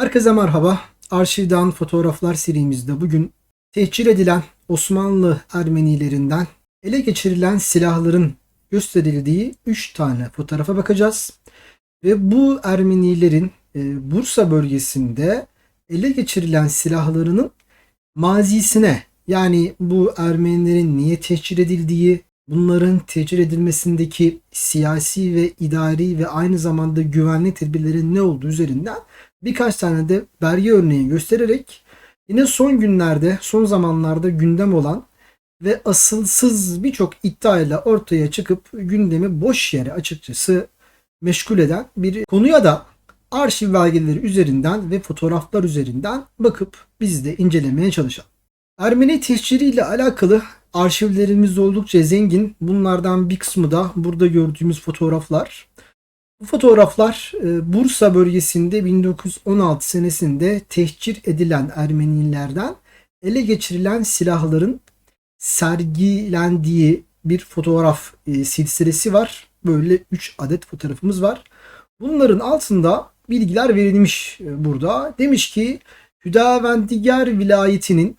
Herkese merhaba. Arşivden fotoğraflar serimizde bugün tehcir edilen Osmanlı Ermenilerinden ele geçirilen silahların gösterildiği 3 tane fotoğrafa bakacağız. Ve bu Ermenilerin e, Bursa bölgesinde ele geçirilen silahlarının mazisine yani bu Ermenilerin niye tehcir edildiği, bunların tehcir edilmesindeki siyasi ve idari ve aynı zamanda güvenlik tedbirlerin ne olduğu üzerinden birkaç tane de belge örneği göstererek yine son günlerde, son zamanlarda gündem olan ve asılsız birçok iddiayla ortaya çıkıp gündemi boş yere açıkçası meşgul eden bir konuya da arşiv belgeleri üzerinden ve fotoğraflar üzerinden bakıp biz de incelemeye çalışalım. Ermeni tehciri ile alakalı arşivlerimiz oldukça zengin. Bunlardan bir kısmı da burada gördüğümüz fotoğraflar. Bu fotoğraflar e, Bursa bölgesinde 1916 senesinde tehcir edilen Ermenilerden ele geçirilen silahların sergilendiği bir fotoğraf e, silsilesi var. Böyle 3 adet fotoğrafımız var. Bunların altında bilgiler verilmiş e, burada. Demiş ki Hüdavendigar vilayetinin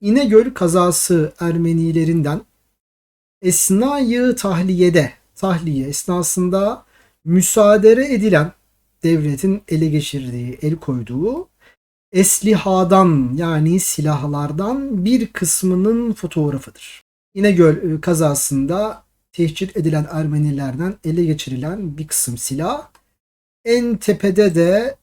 İnegöl kazası Ermenilerinden esnayı tahliyede tahliye esnasında müsaade edilen devletin ele geçirdiği, el koyduğu eslihadan yani silahlardan bir kısmının fotoğrafıdır. İnegöl e, kazasında tehcir edilen Ermenilerden ele geçirilen bir kısım silah. En tepede de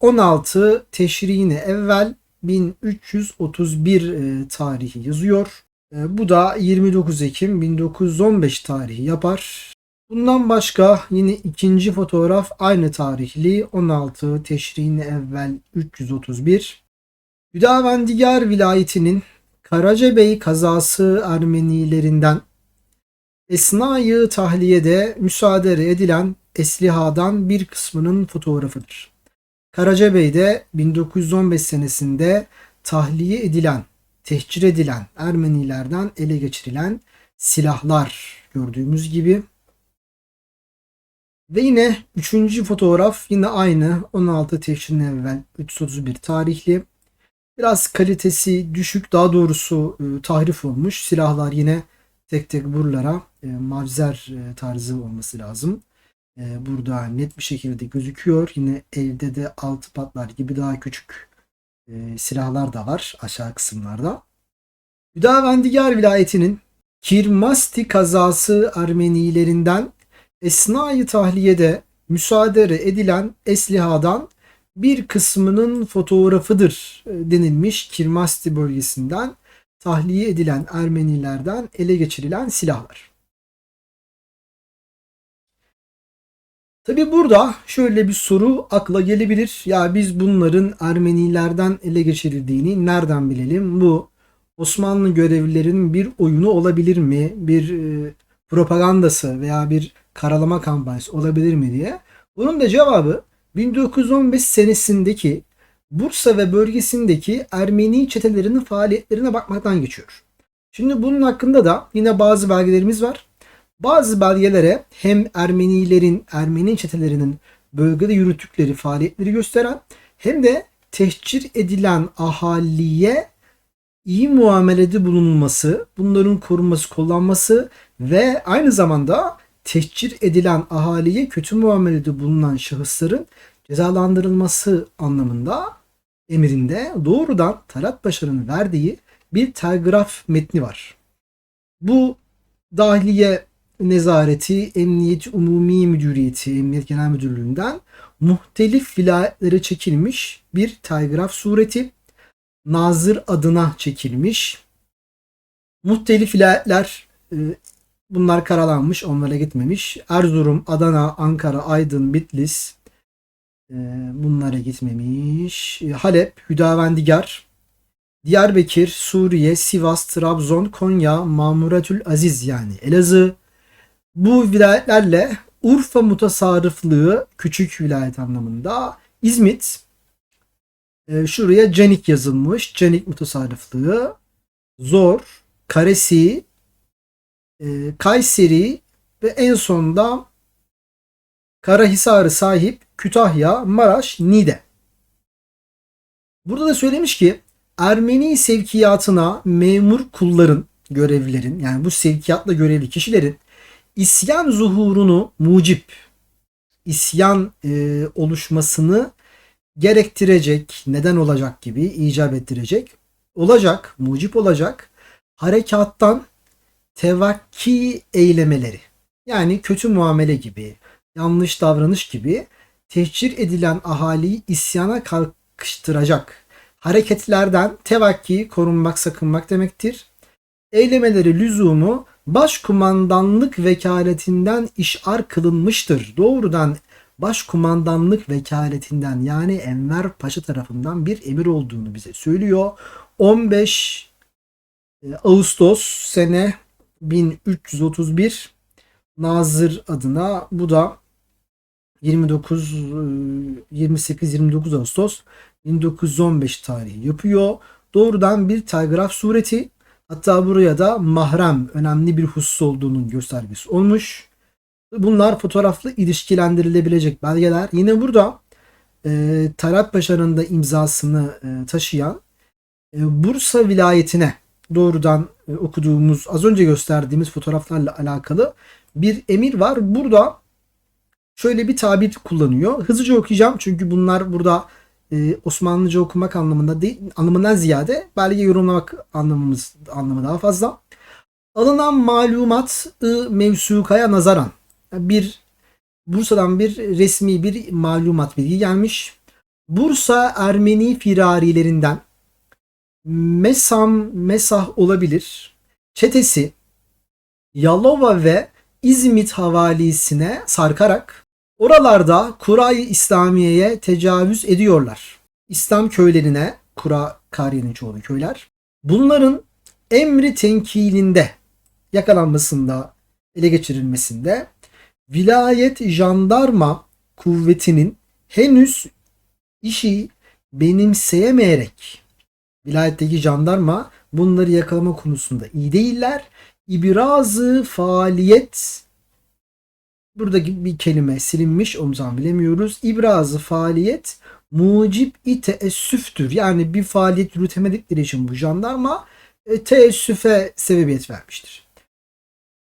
16 e, teşriğine evvel 1331 e, tarihi yazıyor. Bu da 29 Ekim 1915 tarihi yapar. Bundan başka yine ikinci fotoğraf aynı tarihli 16 Teşri'nin evvel 331. Hüdavendigar vilayetinin Karacabey kazası Ermenilerinden Esnayı tahliyede müsaade edilen eslihadan bir kısmının fotoğrafıdır. Karacabey'de 1915 senesinde tahliye edilen, tehcir edilen Ermenilerden ele geçirilen silahlar gördüğümüz gibi ve yine üçüncü fotoğraf yine aynı 16 Tevşin evvel 331 tarihli. Biraz kalitesi düşük daha doğrusu e, tahrif olmuş. Silahlar yine tek tek buralara e, mavzer e, tarzı olması lazım. E, burada net bir şekilde gözüküyor. Yine elde de altı patlar gibi daha küçük e, silahlar da var aşağı kısımlarda. Hüdavendigar vilayetinin Kirmasti kazası Ermenilerinden esnai tahliyede müsaade edilen eslihadan bir kısmının fotoğrafıdır e, denilmiş Kirmasti bölgesinden tahliye edilen Ermenilerden ele geçirilen silahlar. Tabi burada şöyle bir soru akla gelebilir. Ya biz bunların Ermenilerden ele geçirildiğini nereden bilelim? Bu Osmanlı görevlilerinin bir oyunu olabilir mi? Bir e, propagandası veya bir karalama kampanyası olabilir mi diye. Bunun da cevabı 1915 senesindeki Bursa ve bölgesindeki Ermeni çetelerinin faaliyetlerine bakmaktan geçiyor. Şimdi bunun hakkında da yine bazı belgelerimiz var. Bazı belgelere hem Ermenilerin, Ermeni çetelerinin bölgede yürüttükleri faaliyetleri gösteren hem de tehcir edilen ahaliye iyi muamelede bulunulması, bunların korunması, kullanması ve aynı zamanda tehcir edilen ahaliye kötü muamelede bulunan şahısların cezalandırılması anlamında emrinde doğrudan Talat Paşa'nın verdiği bir telgraf metni var. Bu dahiliye nezareti Emniyet Umumi Müdüriyeti, Emniyet Genel Müdürlüğü'nden muhtelif vilayetlere çekilmiş bir telgraf sureti. Nazır adına çekilmiş. Muhtelif vilayetler e, Bunlar karalanmış, onlara gitmemiş. Erzurum, Adana, Ankara, Aydın, Bitlis e, bunlara gitmemiş. Halep, Hüdavendigar, Diyarbakır, Suriye, Sivas, Trabzon, Konya, Mamuretül Aziz yani Elazığ. Bu vilayetlerle Urfa mutasarrıflığı küçük vilayet anlamında. İzmit, e, şuraya Cenik yazılmış. Cenik mutasarrıflığı. Zor, Karesi, e, Kayseri ve en sonunda Karahisar'ı sahip Kütahya, Maraş, Niğde. Burada da söylemiş ki Ermeni sevkiyatına memur kulların, görevlilerin yani bu sevkiyatla görevli kişilerin isyan zuhurunu mucip, isyan e, oluşmasını gerektirecek, neden olacak gibi icap ettirecek, olacak, mucip olacak harekattan tevakki eylemeleri. Yani kötü muamele gibi, yanlış davranış gibi tehcir edilen ahaliyi isyana kalkıştıracak hareketlerden tevakki, korunmak, sakınmak demektir. Eylemeleri lüzumu başkumandanlık vekaletinden işar kılınmıştır. Doğrudan başkumandanlık vekaletinden yani Enver Paşa tarafından bir emir olduğunu bize söylüyor. 15 e, Ağustos sene 1331 Nazır adına bu da 29 28-29 Ağustos 1915 tarihi yapıyor. Doğrudan bir telgraf sureti hatta buraya da mahrem önemli bir husus olduğunun göstergesi olmuş. Bunlar fotoğraflı ilişkilendirilebilecek belgeler. Yine burada e, Talat Paşa'nın da imzasını e, taşıyan e, Bursa vilayetine doğrudan okuduğumuz az önce gösterdiğimiz fotoğraflarla alakalı bir emir var. Burada şöyle bir tabir kullanıyor. Hızlıca okuyacağım çünkü bunlar burada e, Osmanlıca okumak anlamında değil, anlamından ziyade belge yorumlamak anlamımız anlamı daha fazla. Alınan malumat mevsukaya nazaran bir Bursa'dan bir resmi bir malumat bilgi gelmiş. Bursa Ermeni firarilerinden Mesam Mesah olabilir. Çetesi Yalova ve İzmit havalisine sarkarak oralarda Kurayı İslamiye'ye tecavüz ediyorlar. İslam köylerine, Kura Kariye'nin çoğu köyler. Bunların emri tenkilinde yakalanmasında, ele geçirilmesinde vilayet jandarma kuvvetinin henüz işi benimseyemeyerek vilayetteki jandarma bunları yakalama konusunda iyi değiller. İbirazı faaliyet buradaki bir kelime silinmiş o zaman bilemiyoruz. İbrazı faaliyet mucip i teessüftür. Yani bir faaliyet yürütemedikleri için bu jandarma e, teessüfe sebebiyet vermiştir.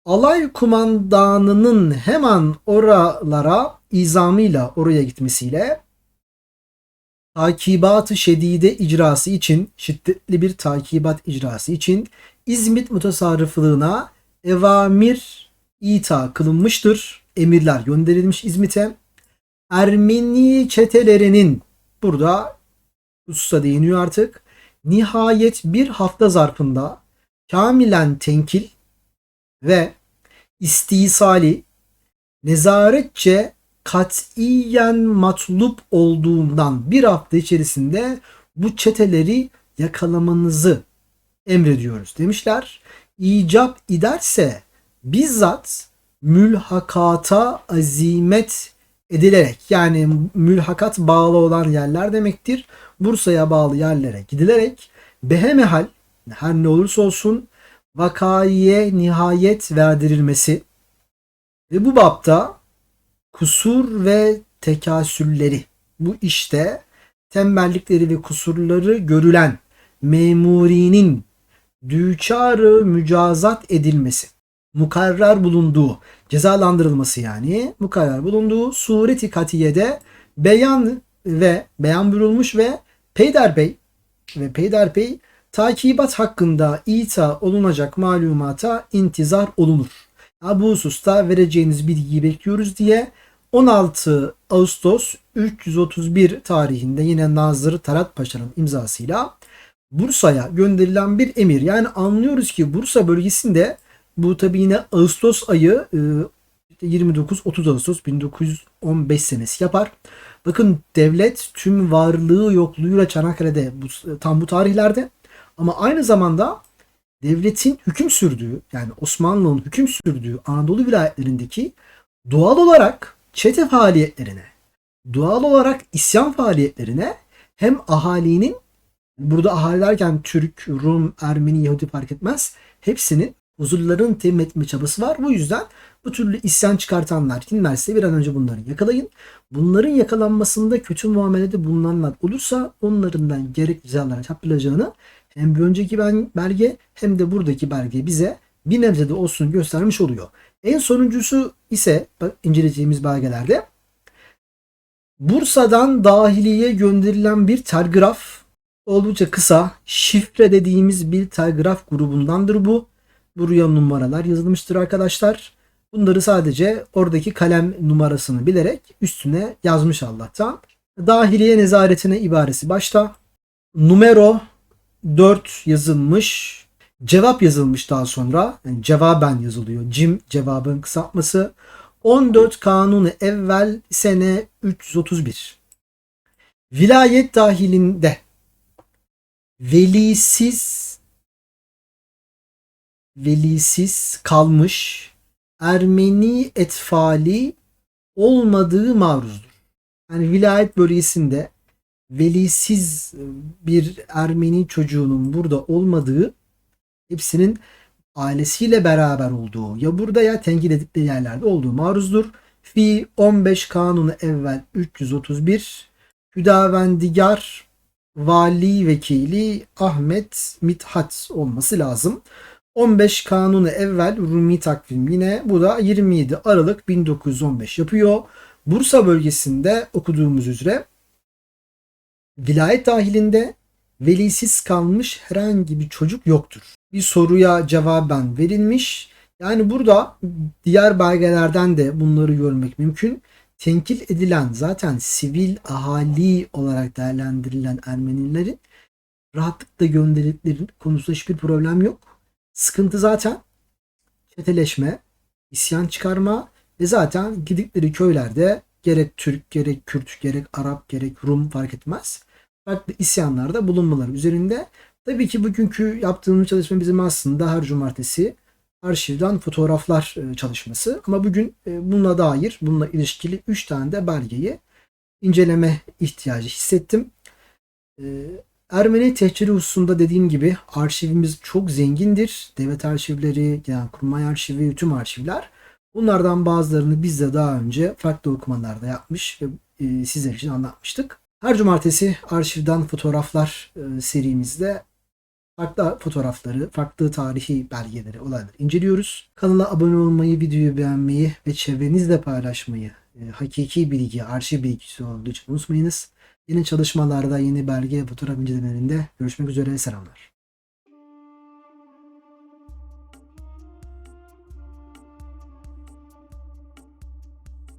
Alay kumandanının hemen oralara izamıyla oraya gitmesiyle takibat-ı şedide icrası için şiddetli bir takibat icrası için İzmit mutasarrıflığına evamir ita kılınmıştır. Emirler gönderilmiş İzmit'e. Ermeni çetelerinin burada usta değiniyor artık. Nihayet bir hafta zarfında kamilen tenkil ve istisali nezaretçe katiyen matlup olduğundan bir hafta içerisinde bu çeteleri yakalamanızı emrediyoruz demişler. İcap ederse bizzat mülhakata azimet edilerek yani mülhakat bağlı olan yerler demektir. Bursa'ya bağlı yerlere gidilerek behemehal her ne olursa olsun vakaiye nihayet verdirilmesi ve bu bapta kusur ve tekasülleri bu işte tembellikleri ve kusurları görülen memurinin düçarı mücazat edilmesi mukarrer bulunduğu cezalandırılması yani mukarrer bulunduğu sureti katiyede beyan ve beyan buyurulmuş ve Peyder ve Peyder takibat hakkında ita olunacak malumata intizar olunur. bu hususta vereceğiniz bilgiyi bekliyoruz diye 16 Ağustos 331 tarihinde yine Nazır Talat Paşa'nın imzasıyla Bursa'ya gönderilen bir emir. Yani anlıyoruz ki Bursa bölgesinde bu tabi yine Ağustos ayı 29-30 e, Ağustos 1915 senesi yapar. Bakın devlet tüm varlığı yokluğuyla Çanakkale'de bu, tam bu tarihlerde ama aynı zamanda devletin hüküm sürdüğü yani Osmanlı'nın hüküm sürdüğü Anadolu vilayetlerindeki doğal olarak çete faaliyetlerine, doğal olarak isyan faaliyetlerine hem ahalinin burada ahali derken Türk, Rum, Ermeni, Yahudi fark etmez hepsinin huzurların temin etme çabası var. Bu yüzden Bu türlü isyan çıkartanlar kimlerse bir an önce bunları yakalayın. Bunların yakalanmasında kötü muamelede bulunanlar olursa onlarından gerekli cezalar çarpılacağını hem bir önceki ben- belge hem de buradaki belge bize bir nebze de olsun göstermiş oluyor. En sonuncusu ise inceleyeceğimiz belgelerde Bursa'dan dahiliye gönderilen bir telgraf oldukça kısa şifre dediğimiz bir telgraf grubundandır bu. Buraya numaralar yazılmıştır arkadaşlar. Bunları sadece oradaki kalem numarasını bilerek üstüne yazmış Allah'tan. Dahiliye nezaretine ibaresi başta. Numero 4 yazılmış. Cevap yazılmış daha sonra. Yani cevaben yazılıyor. Cim cevabın kısaltması. 14 Kanunu evvel sene 331. Vilayet dahilinde velisiz velisiz kalmış Ermeni etfali olmadığı maruzdur. Yani vilayet bölgesinde velisiz bir Ermeni çocuğunun burada olmadığı hepsinin ailesiyle beraber olduğu ya burada ya tenkit edildikleri yerlerde olduğu maruzdur. Fi 15 kanunu evvel 331 Hüdavendigar Vali Vekili Ahmet Mithat olması lazım. 15 kanunu evvel Rumi takvim yine bu da 27 Aralık 1915 yapıyor. Bursa bölgesinde okuduğumuz üzere vilayet dahilinde velisiz kalmış herhangi bir çocuk yoktur. Bir soruya cevaben verilmiş. Yani burada diğer belgelerden de bunları görmek mümkün. Tenkil edilen zaten sivil ahali olarak değerlendirilen Ermenilerin rahatlıkla gönderildikleri konusunda hiçbir problem yok. Sıkıntı zaten çeteleşme, isyan çıkarma ve zaten gidikleri köylerde gerek Türk, gerek Kürt, gerek Arap, gerek Rum fark etmez. Farklı isyanlarda bulunmaları üzerinde. Tabii ki bugünkü yaptığımız çalışma bizim aslında her cumartesi arşivden fotoğraflar e, çalışması. Ama bugün e, bununla dair, bununla ilişkili 3 tane de belgeyi inceleme ihtiyacı hissettim. E, Ermeni tehciri hususunda dediğim gibi arşivimiz çok zengindir. Devlet arşivleri, Genelkurmay arşivi, tüm arşivler. Bunlardan bazılarını biz de daha önce farklı okumalarda yapmış ve sizler için anlatmıştık. Her cumartesi arşivden fotoğraflar e, serimizde farklı fotoğrafları, farklı tarihi belgeleri, olayları inceliyoruz. Kanala abone olmayı, videoyu beğenmeyi ve çevrenizle paylaşmayı, e, hakiki bilgi, arşiv bilgisi olduğu için unutmayınız. Yeni çalışmalarda, yeni belge fotoğraf incelemelerinde görüşmek üzere. Selamlar.